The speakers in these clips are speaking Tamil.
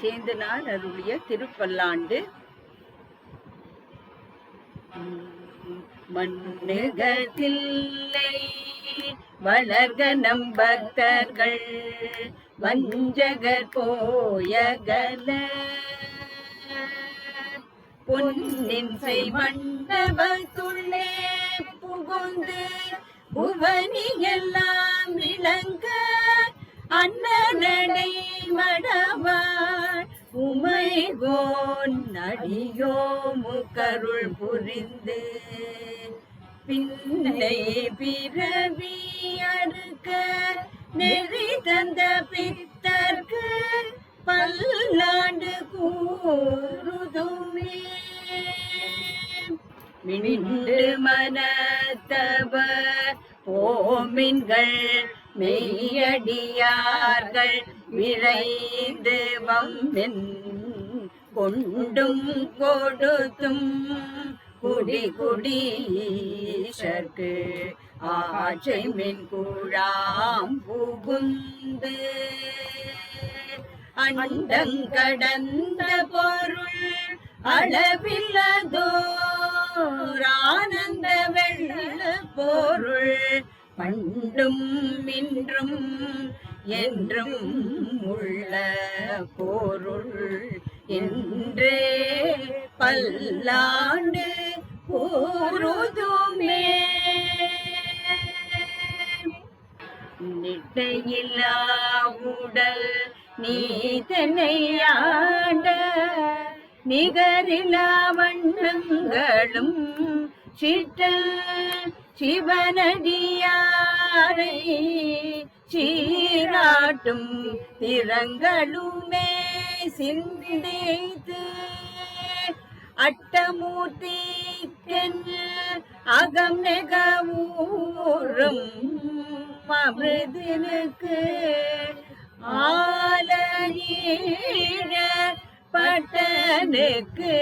சேந்தனார் அருளிய திருப்பல்லாண்டு. மண்ணுகத்தில்லை வளர்க நம் பக்தர்கள் வஞ்சகர் போயகல. பொன்னின் செய் மண்டபத்துள்ளே புகுந்து புவனி எல்லாம் விளங்க. அண்ணனடை மடவாள் உமைகோன் நடியோ முக்கருள் புரிந்து. பின்னை பிறவி அறுக்க நெறி தந்த பித்தர்க்கு பல்லாண்டு கூறுதுமே. மிண்டு மனத்தவர் போமின்கள் மெய்யடியார்கள் விரைந்து வம்மென் கொண்டும் கொடுத்தும் குடி குடீஷர்க்கு ஆச்சை மின் குழாம் புகுந்து அண்டங்கடந்த பொருள் அளவில்லதோரானந்த வெள்ள பொருள் பண்டும் இன்றும் என்றும் உள்ள போருள். என்றே பல்லாண்டு போருதுமே. நிட்டையில்லா உடல் நீதனையாண்ட நிகரிலா வண்ணங்களும் சிற்றல் சிவனடியாரை சீராட்டும் திறங்களுமே சிந்தித்து அட்டமூர்த்திக்கென் அகம் நெகவூரும் அமிர்தனுக்கு ஆலீழ பட்டனுக்கு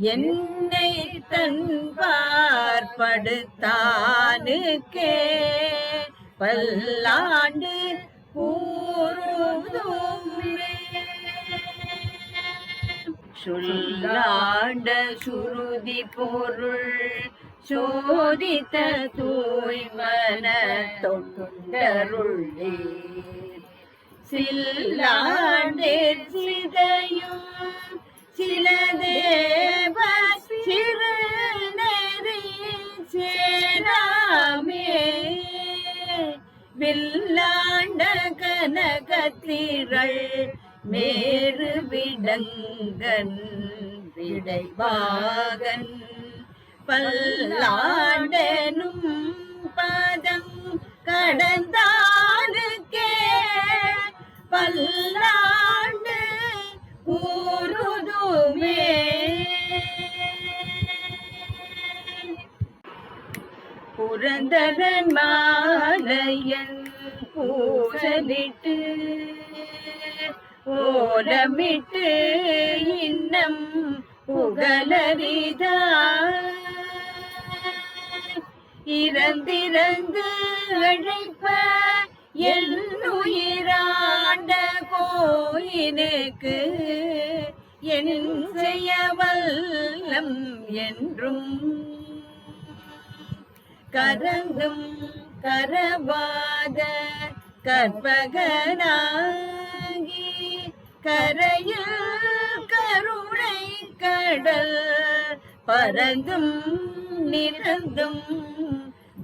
என்னை தன் பார்ப்படுத்தானுக்கே பல்லாண்டு கூறுதுமே. சொல்லாண்ட சுருதி பொருள் சோதித்த தூய்மன தொண்டருள்ளே. சில்லாண்டே சிதையும் சில வில்லாண்ட கனகத்திரள் மேறு விடங்கன் விடைவாகன் பல்லாண்டனும் பதம் கடந்தானுக்கே பல்லாண்டு கூறுதுமே புரந்தரன் மாலையன் பூசலிட்டு ஓலமிட்டு இன்னம் புகழறிதா இறந்திறந்து அழைப்ப என் கோயினுக்கு என் செய்யவல்லம் என்றும் கரங்கும் கரவாத கற்பகனாகி கரையில் கருணை கடல் பரந்தும் நிறந்தும்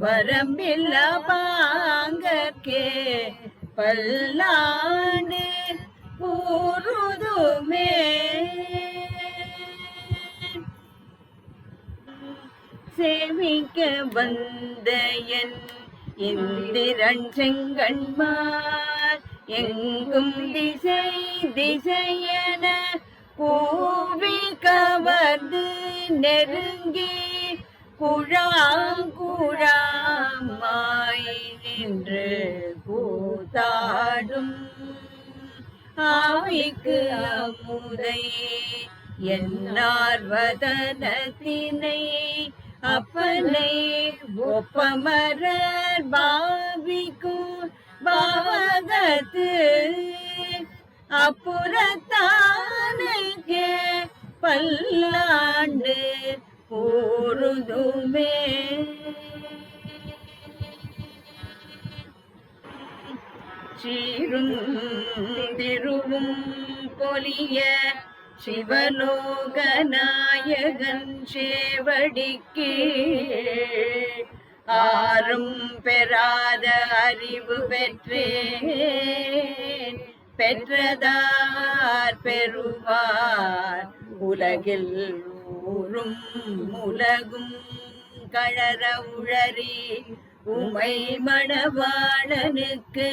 வரம்பில்ல பாங்கற்கே பல்லாண்டு கூறுதுமே சேமிக்க வந்த என் இந்திரன் செங்கண்மார் எங்கும் திசை திசையன கூவி கவர்ந்து நெருங்கி குழாங்குழாமாய் நின்று கூத்தாடும். ஆவிக்கு அமுதை என்னார்வதனத்தினை அப்பனை ஒப்பமரர் பாவிக்கும் பாவகத்து. அப்புறத்தானுக்கு பல்லாண்டு போருதுமே. சீரும் திருவும் பொலிய சிவலோகநாயகன் சேவடிக்கு ஆறும் பெறாத அறிவு பெற்றேன். பெற்றதார் பெறுவார் உலகில் ஊரும் உலகும் கழற உழறி உமை மணவாளனுக்கு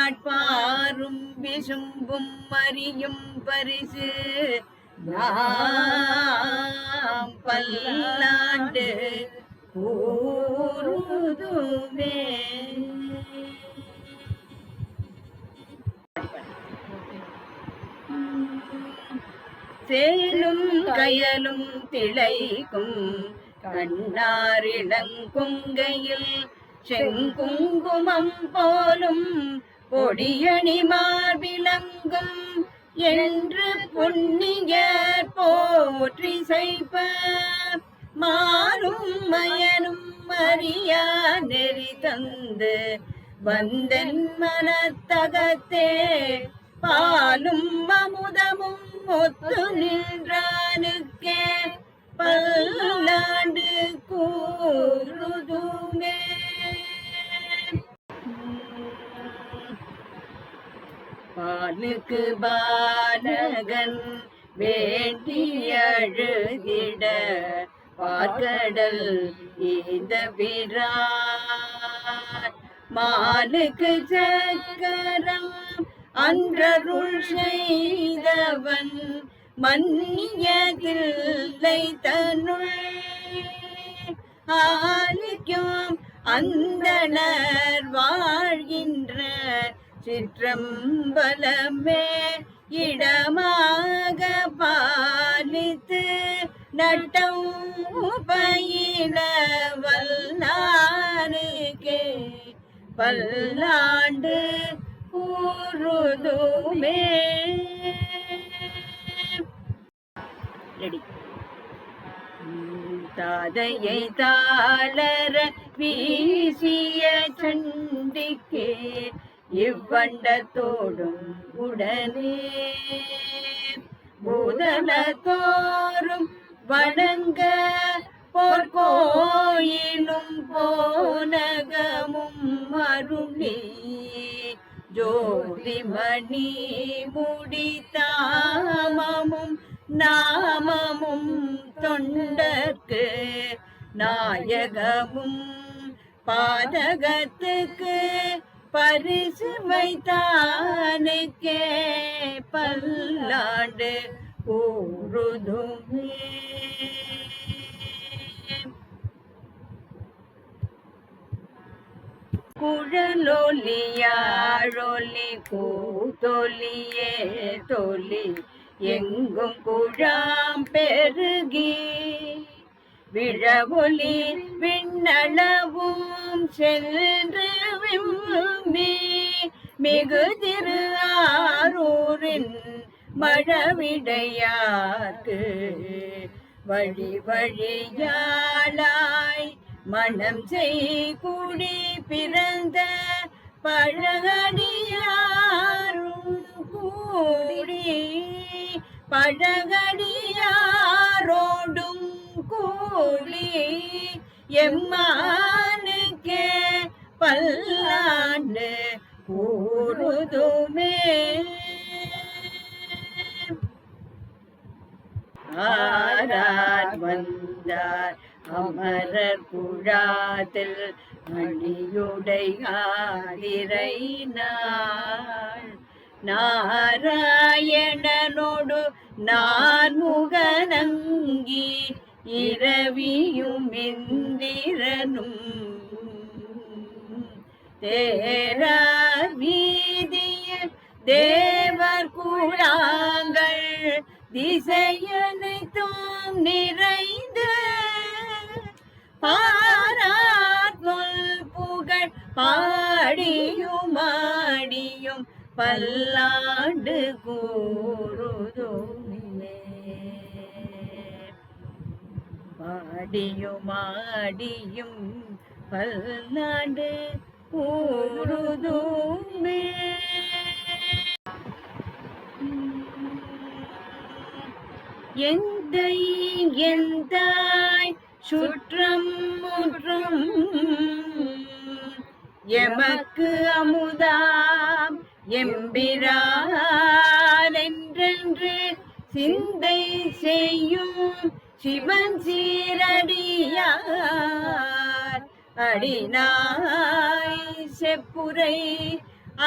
ஆட்பாரும் விசும்பும் மறியும் பரிசு. நாம் பல்லாண்டு கூறுதுமே. சேலும் கயலும் திளைக்கும் கண்ணாரிளங்குங்கையில் செங்குங்குமம் போலும் பொடியணி மார்பிலங்கும் என்று பொன்னியர் போற்றி செய்ப. மாறும் மயனும் அறியா நெறி தந்து வந்தன் மனத்தகத்தே. பாலும் அமுதமும் ஒத்து நின்றானுக்கே. பல்லாண்டு கூறுதுமே. பாலுக்கு பாலகன் வேண்டி அழுதிட பார்க்கடல் இந்த பிரான் மாலுக்கு சக்கரம் அன்றருள் செய்தவன் மன்னியதில்லை தனுள் ஆலிக்கும் அந்தனர் வாழ்கின்ற சிற்றம்பலமே இடமாக பாலித்து நட்டம் பயில வல்லாருக்கே பல்லாண்டு கூறுதுமே. ரெடி தாதையை தாளர வீசிய சண்டிக்கு. இவ்வண்டத்தோடும் உடனே பூதலத்தோறும் வணங்க போர்கோயிலும் போனகமும் அருளி. ஜோதிமணி முடித்தாமமும் நாமமும் தொண்டர்க்கு நாயகமும் பாதகத்துக்கு பரிசு வைத்தானுக்கே பல்லாண்டு ஊருதுமே குழலொலியாழொலி கூத்தொலியே தொலி எங்கும் குழாம் பெருகி விழவொலி விண்ணளவும் சென்று விம்மி மிகு திரு ஆரூரின் மழவிடையார்க்கு வழி வழியாளாய் மனம் செய் கூடி பிறந்த பழகடியாரும் கூடி பழகடியாரோடும் கூடி எம்மானுக்கே பல்லாண்டு கூறுதுமே. ஆரார் வந்தார் அமரர் குழாத்தில் மணியுடை ஆதிரை நாள் நாராயணனோடு நான்முகனங்கி இரவியும் இந்திரனும் தேரார் வீதியில் தேவர் குழாங்கள் திசையனைத்தும் நிறைந்து பாரார் புகழ் பாடியும் ஆடியும் பல்லாண்டு கூறுதோ. பாடியும் ஆடியும் பல்லாண்டு கூறுதுமே எந்தை எந்தாய் சுற்றம் முற்றும் எமக்கு அமுதாம் எம்பிரான் என்றென்று சிந்தை செய்யும் சிவன் சீரடியார் அடினாய் செப்புரை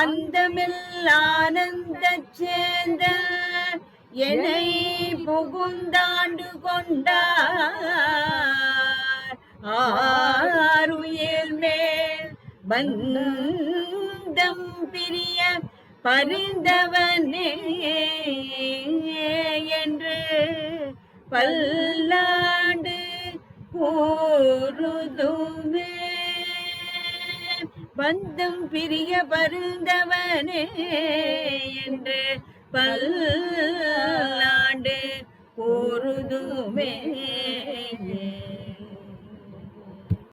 அந்தமில்லானந்த சேந்த என்னை புகுந்தாண்டு கொண்டார். ஆறுயில் மேல் பந்தம் பிரிய பரிந்தவனே என்று பல்லாண்டு கூறுதுமே பந்தம் பிரிய பருந்தவனே என்று பல்லாண்டு கூறுதுமே